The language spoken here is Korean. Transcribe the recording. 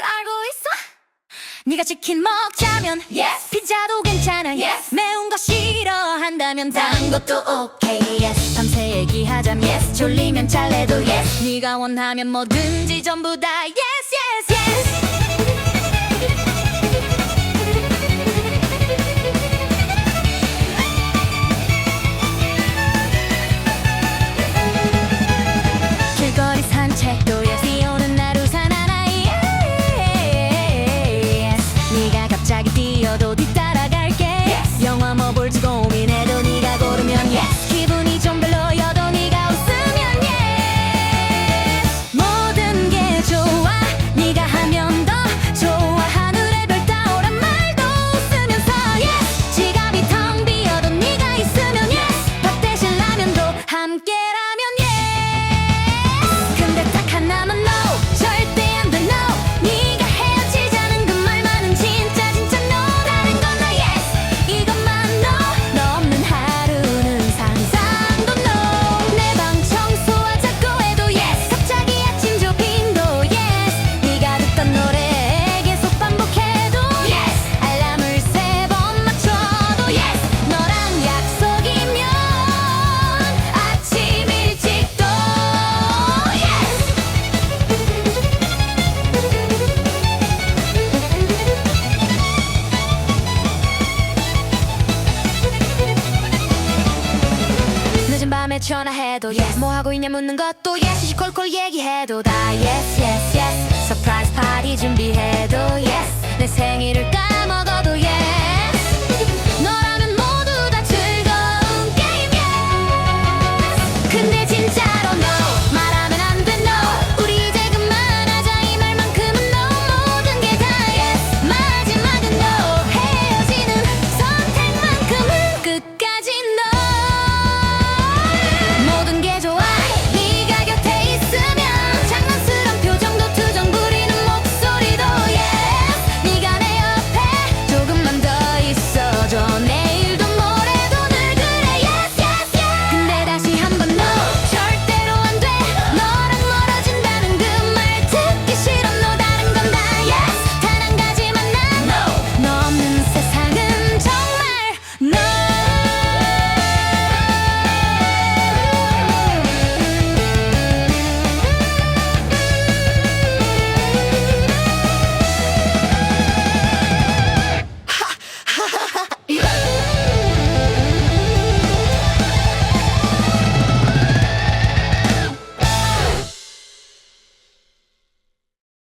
줄 알고 있어 네가 치킨 먹자면 yes. 피자도 괜찮아 yes. 매운 거 싫어한다면 단 것도 오케이 okay. yes. 밤새 얘기하자면 yes. 졸리면 잘래도 yes. 네가 원하면 뭐든지 전부 다 yes. 전화해도 yes 뭐 하고 있냐 묻는 것도 yes 시시콜콜 얘기해도 다 yes yes yes surprise party 준비해도